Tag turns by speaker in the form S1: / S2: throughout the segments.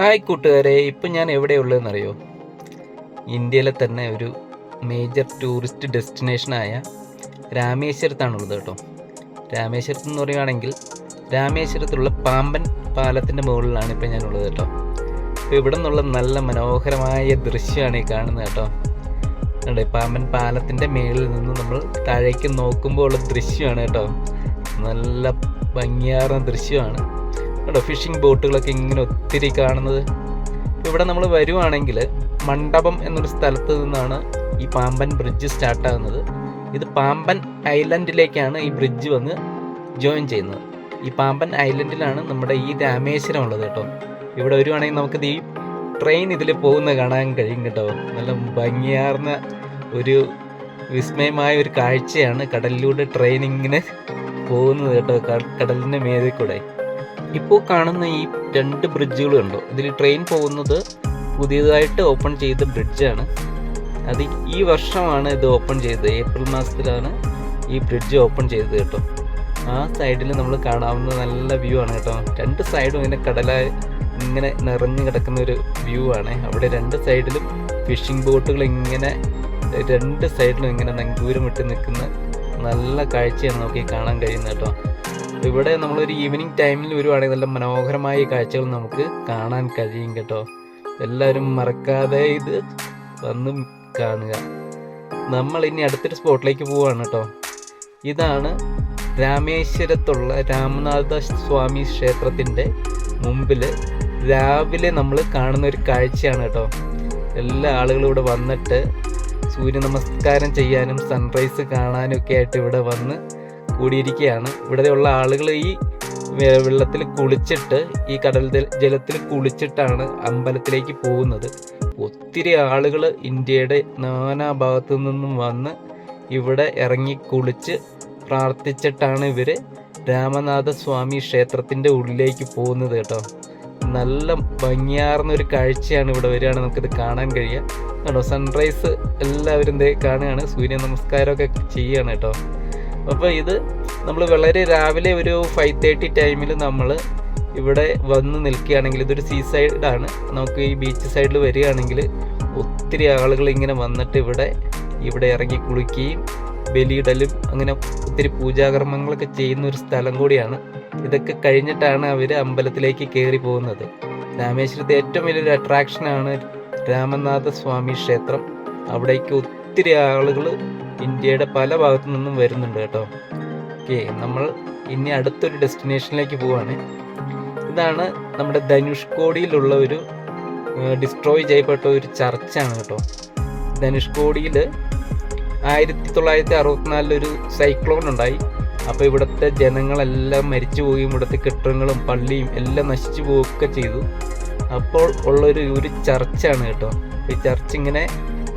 S1: Hi കൂട്ടുകാരെ. ഇപ്പം ഞാൻ എവിടെയുള്ളതെന്നറിയോ? ഇന്ത്യയിലെ തന്നെ ഒരു മേജർ ടൂറിസ്റ്റ് ഡെസ്റ്റിനേഷനായ രാമേശ്വരത്താണുള്ളത് കേട്ടോ. രാമേശ്വരത്ത് എന്ന് പറയുകയാണെങ്കിൽ രാമേശ്വരത്തുള്ള പാമ്പൻ പാലത്തിന്റെ മുകളിലാണ് ഇപ്പം ഞാനുള്ളത് കേട്ടോ. അപ്പോൾ ഇവിടെ നിന്നുള്ള നല്ല മനോഹരമായ ദൃശ്യമാണ് ഈ കാണുന്നത് കേട്ടോ. ഈ പാമ്പൻ പാലത്തിന്റെ മേളിൽ നിന്ന് നമ്മൾ താഴേക്ക് നോക്കുമ്പോൾ ഉള്ള ദൃശ്യമാണ് കേട്ടോ. നല്ല ഭംഗിയാർന്ന ദൃശ്യമാണ്. കേട്ടോ ഫിഷിംഗ് ബോട്ടുകളൊക്കെ ഇങ്ങനെ ഒത്തിരി കാണുന്നത്. ഇവിടെ നമ്മൾ വരുവാണെങ്കിൽ മണ്ഡപം എന്നൊരു സ്ഥലത്ത് നിന്നാണ് ഈ പാമ്പൻ ബ്രിഡ്ജ് സ്റ്റാർട്ടാകുന്നത് ഇത് പാമ്പൻ ഐലൻഡിലേക്കാണ് ഈ ബ്രിഡ്ജ് വന്ന് ജോയിൻ ചെയ്യുന്നത്. ഈ പാമ്പൻ ഐലൻഡിലാണ് നമ്മുടെ ഈ രാമേശ്വരം ഉള്ളത് കേട്ടോ. ഇവിടെ വരുവാണെങ്കിൽ നമുക്കിത് ഈ ട്രെയിൻ ഇതിൽ പോകുന്ന കാണാൻ കഴിയും കേട്ടോ. നല്ല ഭംഗിയാർന്ന ഒരു വിസ്മയമായ ഒരു കാഴ്ചയാണ് കടലിലൂടെ ട്രെയിൻ ഇങ്ങനെ പോകുന്നത് കേട്ടോ കടലിന്റെ മേലെ കൂടെ. ഇപ്പോൾ കാണുന്ന ഈ രണ്ട് ബ്രിഡ്ജുകളും ഉണ്ടോ ഇതിൽ ട്രെയിൻ പോകുന്നത് പുതിയതായിട്ട് ഓപ്പൺ ചെയ്ത ബ്രിഡ്ജാണ് അത് ഈ വർഷമാണ് ഇത് ഓപ്പൺ ചെയ്തത്. ഏപ്രിൽ മാസത്തിലാണ് ഈ ബ്രിഡ്ജ് ഓപ്പൺ ചെയ്തത് കേട്ടോ. ആ സൈഡിൽ നമ്മൾ കാണാവുന്ന നല്ല വ്യൂ ആണ് കേട്ടോ. രണ്ട് സൈഡും ഇങ്ങനെ കടലായി ഇങ്ങനെ നിറഞ്ഞു കിടക്കുന്ന ഒരു വ്യൂ ആണ്. അവിടെ രണ്ട് സൈഡിലും ഫിഷിംഗ് ബോട്ടുകൾ ഇങ്ങനെ രണ്ട് സൈഡിലും ഇങ്ങനെ നങ്കൂരം ഇട്ട് നിൽക്കുന്ന നല്ല കാഴ്ചയാണ് നമുക്ക് കാണാൻ കഴിയുന്നത് കേട്ടോ. ഇവിടെ നമ്മളൊരു ഈവനിങ് ടൈമിൽ വരുവാണെങ്കിൽ നല്ല മനോഹരമായ കാഴ്ചകൾ നമുക്ക് കാണാൻ കഴിയും കേട്ടോ. എല്ലാവരും മറക്കാതെ ഇത് വന്ന് കാണുക. നമ്മൾ ഇനി അടുത്തൊരു സ്പോട്ടിലേക്ക് പോവാണ് കേട്ടോ. ഇതാണ് രാമേശ്വരത്തുള്ള രാമനാഥ സ്വാമി ക്ഷേത്രത്തിന്റെ മുമ്പിൽ രാവിലെ നമ്മൾ കാണുന്ന ഒരു കാഴ്ചയാണ് കേട്ടോ. എല്ലാ ആളുകളും ഇവിടെ വന്നിട്ട് സൂര്യ നമസ്കാരം ചെയ്യാനും സൺറൈസ് കാണാനും ഒക്കെ ആയിട്ട് ഇവിടെ വന്ന് കൂടിയിരിക്കുകയാണ്. ഇവിടെയുള്ള ആളുകൾ ഈ വെള്ളത്തിൽ കുളിച്ചിട്ട് ഈ കടൽ ജലത്തിൽ കുളിച്ചിട്ടാണ് അമ്പലത്തിലേക്ക് പോകുന്നത്. ഒത്തിരി ആളുകൾ ഇന്ത്യയുടെ നാനാ ഭാഗത്തു നിന്നും വന്ന് ഇവിടെ ഇറങ്ങി കുളിച്ച് പ്രാർത്ഥിച്ചിട്ടാണ് ഇവർ രാമനാഥ സ്വാമി ക്ഷേത്രത്തിന്റെ ഉള്ളിലേക്ക് പോകുന്നത് കേട്ടോ. നല്ല ഭംഗിയാർന്ന ഒരു കാഴ്ചയാണ് ഇവിടെ വരികയാണ്. നമുക്കിത് കാണാൻ കഴിയുക കേട്ടോ സൺറൈസ് എല്ലാവരും കാണുകയാണ്. സൂര്യ നമസ്കാരമൊക്കെ ചെയ്യുകയാണ് കേട്ടോ. അപ്പോൾ ഇത് നമ്മൾ വളരെ രാവിലെ ഒരു ഫൈവ് തേർട്ടി ടൈമിൽ നമ്മൾ ഇവിടെ വന്ന് നിൽക്കുകയാണെങ്കിൽ ഇതൊരു സീ സൈഡാണ് നമുക്ക് ഈ ബീച്ച് സൈഡിൽ വരികയാണെങ്കിൽ ഒത്തിരി ആളുകൾ ഇങ്ങനെ വന്നിട്ട് ഇവിടെ ഇവിടെ ഇറങ്ങി കുളിക്കുകയും ബലിയിടലും അങ്ങനെ ഒത്തിരി പൂജാകർമ്മങ്ങളൊക്കെ ചെയ്യുന്ന ഒരു സ്ഥലം കൂടിയാണ്. ഇതൊക്കെ കഴിഞ്ഞിട്ടാണ് അവർ അമ്പലത്തിലേക്ക് കയറി പോകുന്നത്. രാമേശ്വരത്തെ ഏറ്റവും വലിയൊരു അട്രാക്ഷനാണ് രാമനാഥ സ്വാമി ക്ഷേത്രം. അവിടേക്ക് ഒത്തിരി ആളുകൾ ഇന്ത്യയുടെ പല ഭാഗത്തു നിന്നും വരുന്നുണ്ട് കേട്ടോ. ഓക്കെ നമ്മൾ ഇനി അടുത്തൊരു ഡെസ്റ്റിനേഷനിലേക്ക് പോവാണ്. ഇതാണ് നമ്മുടെ ധനുഷ്കോടിയിലുള്ള ഒരു ഡിസ്ട്രോയ് ചെയ്യപ്പെട്ട ഒരു ചർച്ചാണ് കേട്ടോ. ധനുഷ്കോടിയിൽ ആയിരത്തി തൊള്ളായിരത്തി അറുപത്തിനാലിലൊരു സൈക്ലോൺ ഉണ്ടായി. അപ്പോൾ ഇവിടുത്തെ ജനങ്ങളെല്ലാം മരിച്ചു പോവുകയും ഇവിടുത്തെ കെട്ടിടങ്ങളും പള്ളിയും എല്ലാം നശിച്ചു പോവുകയൊക്കെ ചെയ്തു. അപ്പോൾ ഉള്ളൊരു ഒരു ചർച്ചാണ് കേട്ടോ. ഈ ചർച്ച് ഇങ്ങനെ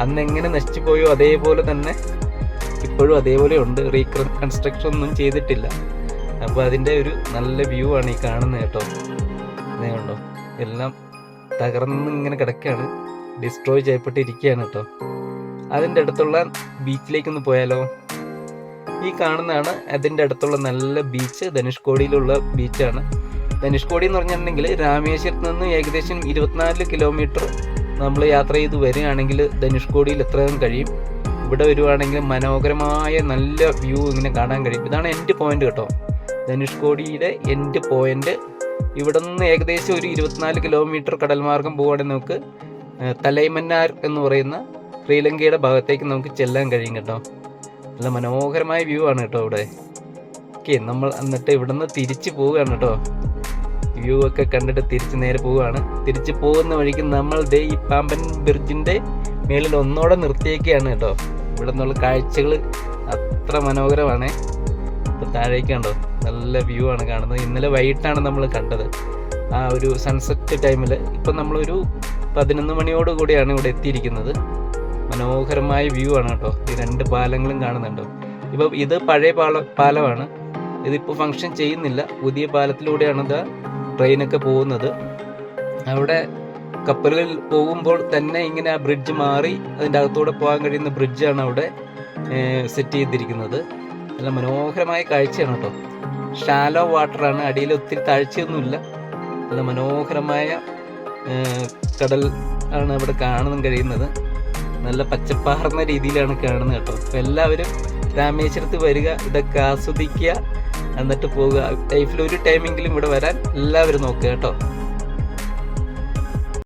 S1: അന്ന് എങ്ങനെ നശിച്ചു പോയോ അതേപോലെ തന്നെ ഇപ്പോഴും അതേപോലെ ഉണ്ട്. റീകൺസ്ട്രക്ഷൻ ഒന്നും ചെയ്തിട്ടില്ല. അപ്പോൾ അതിന്റെ ഒരു നല്ല വ്യൂ ആണ് ഈ കാണുന്നത് കേട്ടോ. ഇതേ കണ്ടോ എല്ലാം തകർന്ന് ഇങ്ങനെ കിടക്കുകയാണ് ഡിസ്ട്രോയ് ചെയ്യപ്പെട്ടിരിക്കുകയാണ് കേട്ടോ. അതിന്റെ അടുത്തുള്ള ബീച്ചിലേക്കൊന്ന് പോയാലോ? ഈ കാണുന്നതാണ് അതിന്റെ അടുത്തുള്ള നല്ല ബീച്ച്. ധനുഷ്കോടിയിലുള്ള ബീച്ചാണ്. ധനുഷ്കോടി എന്ന് പറഞ്ഞിട്ടുണ്ടെങ്കിൽ രാമേശ്വരത്ത് നിന്ന് ഏകദേശം ഇരുപത്തിനാല് കിലോമീറ്റർ നമ്മൾ യാത്ര ചെയ്ത് വരികയാണെങ്കിൽ ധനുഷ്കോടിയിൽ എത്രയും കഴിയും? ഇവിടെ വരുവാണെങ്കിൽ മനോഹരമായ നല്ല വ്യൂ ഇങ്ങനെ കാണാൻ കഴിയും. ഇതാണ് എന്റെ പോയിന്റ് കേട്ടോ. ധനുഷ്കോടിയിലെ എന്റെ പോയിന്റ് ഇവിടെ നിന്ന് ഏകദേശം ഒരു ഇരുപത്തിനാല് കിലോമീറ്റർ കടൽമാർഗം പോവുകയാണെങ്കിൽ നമുക്ക് തലൈമന്നാർ എന്ന് പറയുന്ന ശ്രീലങ്കയുടെ ഭാഗത്തേക്ക് നമുക്ക് ചെല്ലാൻ കഴിയും കേട്ടോ. നല്ല മനോഹരമായ വ്യൂ ആണ് കേട്ടോ ഇവിടെ ഓക്കെ നമ്മൾ എന്നിട്ട് ഇവിടെ നിന്ന് തിരിച്ച് പോവുകയാണ് കേട്ടോ. വ്യൂ ഒക്കെ കണ്ടിട്ട് തിരിച്ച് നേരെ പോവുകയാണ്. തിരിച്ച് പോകുന്ന വഴിക്ക് നമ്മൾ ദേ ഈ പാമ്പൻ ബ്രിഡ്ജിന്റെ മേളിൽ ഒന്നോടെ നിർത്തിയേക്കാണ് കേട്ടോ. ഇവിടെ നിന്നുള്ള കാഴ്ചകൾ അത്ര മനോഹരമാണ്. ഇപ്പോൾ താഴേക്ക് കണ്ടോ? നല്ല വ്യൂ ആണ് കാണുന്നത്. ഇന്നലെ വൈകിട്ടാണ് നമ്മൾ കണ്ടത്. ആ ഒരു സൺസെറ്റ് ടൈമിൽ ഇപ്പം നമ്മളൊരു പതിനൊന്ന് മണിയോട് കൂടിയാണ് ഇവിടെ എത്തിയിരിക്കുന്നത്. മനോഹരമായ വ്യൂ ആണ് കേട്ടോ. ഈ രണ്ട് പാലങ്ങളും കാണുന്നുണ്ടോ. ഇപ്പം ഇത് പഴയ പാല പാലമാണ്. ഇതിപ്പോൾ ഫങ്ഷൻ ചെയ്യുന്നില്ല. പുതിയ പാലത്തിലൂടെയാണ് ഇത് ട്രെയിനൊക്കെ പോകുന്നത്. അവിടെ കപ്പലുകൾ പോകുമ്പോൾ തന്നെ ഇങ്ങനെ ആ ബ്രിഡ്ജ് മാറി അതിന്റെ അകത്തൂടെ പോകാൻ കഴിയുന്ന ബ്രിഡ്ജാണ് അവിടെ സെറ്റ് ചെയ്തിരിക്കുന്നത്. നല്ല മനോഹരമായ കാഴ്ചയാണ് കേട്ടോ. ഷാലോ വാട്ടറാണ് അടിയിൽ ഒത്തിരി താഴ്ചയൊന്നുമില്ല. നല്ല മനോഹരമായ കടൽ ആണ് അവിടെ കാണാൻ കഴിയുന്നത്. നല്ല പച്ചപ്പാർന്ന രീതിയിലാണ് കാണുന്നത് കേട്ടോ. അപ്പം എല്ലാവരും രാമേശ്വരത്ത് വരിക ഇതൊക്കെ ആസ്വദിക്കുക എന്നിട്ട് പോവുക. ലൈഫിൽ ഒരു ടൈമെങ്കിലും ഇവിടെ വരാൻ എല്ലാവരും നോക്കുക കേട്ടോ.